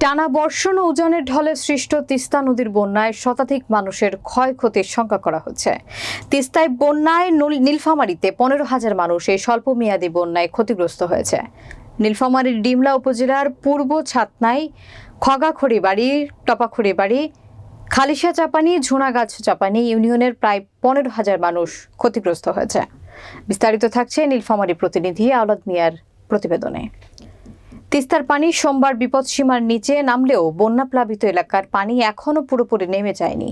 টানা বর্ষণ ও উজানের ঢলে সৃষ্ট তিস্তা নদীর বন্যায় শতাধিক মানুষের ক্ষয়ক্ষতির শঙ্কা করা হচ্ছে। তিস্তায় বন্যায় নুল- নীলফামারীতে পনেরো হাজার মানুষ এই স্বল্পমেয়াদী বন্যায় ক্ষতিগ্রস্ত হয়েছে। নীলফামারীর ডিমলা উপজেলার পূর্ব ছাতনাই খগাখড়ি বাড়ি, টপাখড়ি বাড়ি, খালিশা চাপানি, ঝুনাগাছ চাপানি ইউনিয়নের প্রায় পনেরো হাজার মানুষ ক্ষতিগ্রস্ত হয়েছে। বিস্তারিত থাকছে নীলফামারী প্রতিনিধি আওলাদ মিয়ার প্রতিবেদনে। তিস্তার পানি সোমবার বিপদসীমার নিচে নামলেও বন্যাপ্লাবিত এলাকার পানি এখনও পুরোপুরি নেমে যায়নি।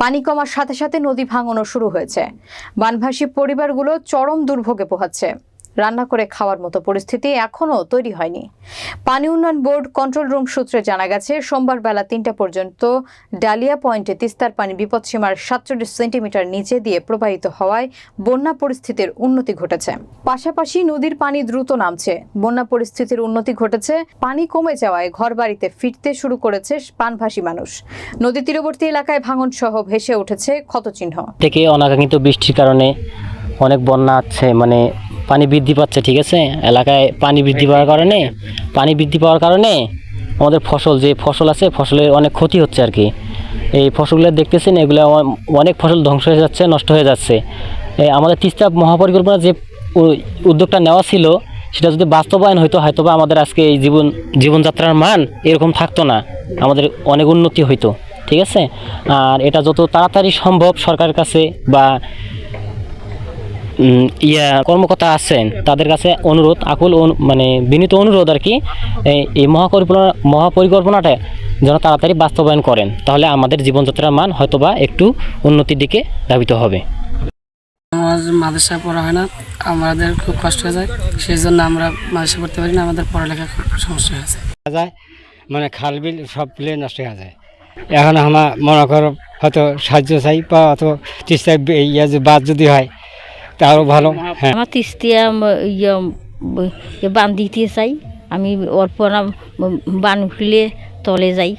পানি কমার সাথে সাথে নদী ভাঙনও শুরু হয়েছে। বানভাসী পরিবারগুলো চরম দুর্ভোগে পোহাচ্ছে। রান্না করে খাওয়ার মতো পরিস্থিতি এখনও তৈরি হয়নি। পানি উন্নয়ন বোর্ড কন্ট্রোল রুম সূত্রে জানা গেছে, সোমবার বেলা তিনটা পর্যন্ত ডালিয়া পয়েন্টে তিস্তার পানি বিপদসীমার সাতচল্লিশ সেন্টিমিটার নিচে দিয়ে প্রবাহিত হওয়ায় বন্যা পরিস্থিতির উন্নতি ঘটেছে। পাশাপাশি নদীর পানি দ্রুত নামছে। বন্যা পরিস্থিতির উন্নতি ঘটেছে, পানি কমে যাওয়ায় ঘরবাড়িতে ফিরতে শুরু করেছে পানভাসী মানুষ। নদী তীরবর্তী এলাকায় ভাঙন সহ ভেসে উঠেছে ক্ষতচিহ্ন। থেকে অনাকাঙ্ক্ষিত বৃষ্টির কারণে অনেক বন্যা আছে মানে পানি বৃদ্ধি পাচ্ছে, ঠিক আছে? এলাকায় পানি বৃদ্ধি পাওয়ার কারণে, পানি বৃদ্ধি পাওয়ার কারণে আমাদের ফসল, যে ফসল আছে, ফসলের অনেক ক্ষতি হচ্ছে আর কি। এই ফসলগুলো দেখতেছেন, এগুলো অনেক ফসল ধ্বংস হয়ে যাচ্ছে, নষ্ট হয়ে যাচ্ছে। আমাদের তিস্তা মহাপরিকল্পনা যে উদ্যোগটা নেওয়া ছিল, সেটা যদি বাস্তবায়ন হইতো হয়তো বা আমাদের আজকে এই জীবন, জীবনযাত্রার মান এরকম থাকতো না। আমাদের অনেক উন্নতি হইতো, ঠিক আছে? আর এটা যত তাড়াতাড়ি সম্ভব সরকারের কাছে বা ইয়া কর্মকর্তা আছেন তাদের কাছে অনুরোধ আকুল অনু- মানে বিনীত অনুরোধ আর কি এই- এই মহাপরিকল্পনা মহাপরিকল্পনাটা যেন তাড়াতাড়ি বাস্তবায়ন করেন তাহলে আমাদের জীবনযাত্রার মান হয়তোবা একটু উন্নতির দিকে ধাবিত হবে। আমার মাদ্রাসায় পড়া হয় না আমাদের খুব কষ্ট হয়ে যায় সেই জন্য আমরা মাদ্রাসা পড়তে পারি না আমাদের পড়ালেখা খুব সমস্যা হয়েছে যায়। মানে খাল বিল সব বিলে নষ্ট হয়ে যায়। এখন আমার মনে করো হয়তো সাহায্য চাই বা অত চেষ্টা ইয়ে যে বাদ যদি হয় তারও ভালো হ্যাঁ। আমার তিস্তিয়া ইয়ে ইয়ে বান দিতে চাই। আমি অল্প না বান উঠলে তলে যাই।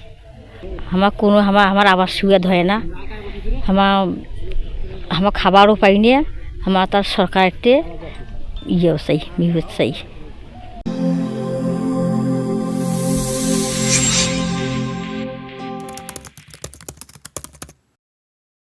আমার কোনো আমার আমার আবার সুবিধা ধরে না। আমার আমার খাবারও পাইনি আমার তার সরকারতে ইয়েও চাই বিহুত চাই।